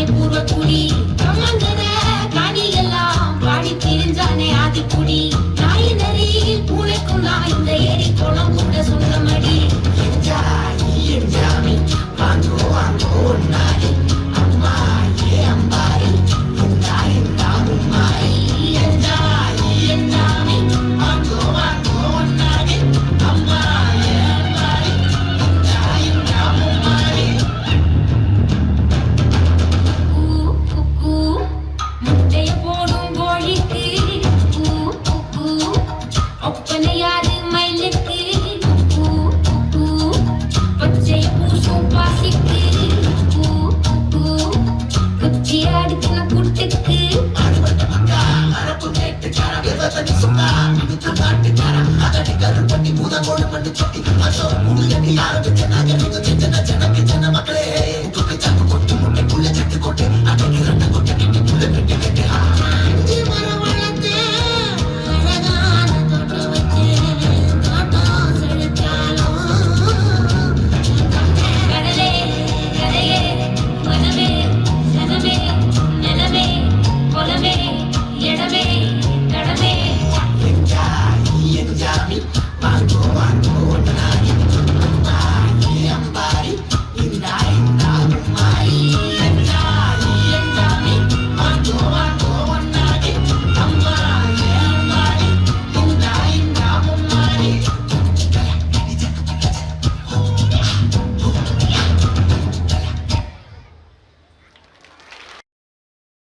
ஆதி பூர்வ குடி கமந்தத காடி எல்லாம் பாடி திரிஞ்சானே ஆதி ஆரம்பிச்ச நாங்க ஆரம்பிச்சு சின்ன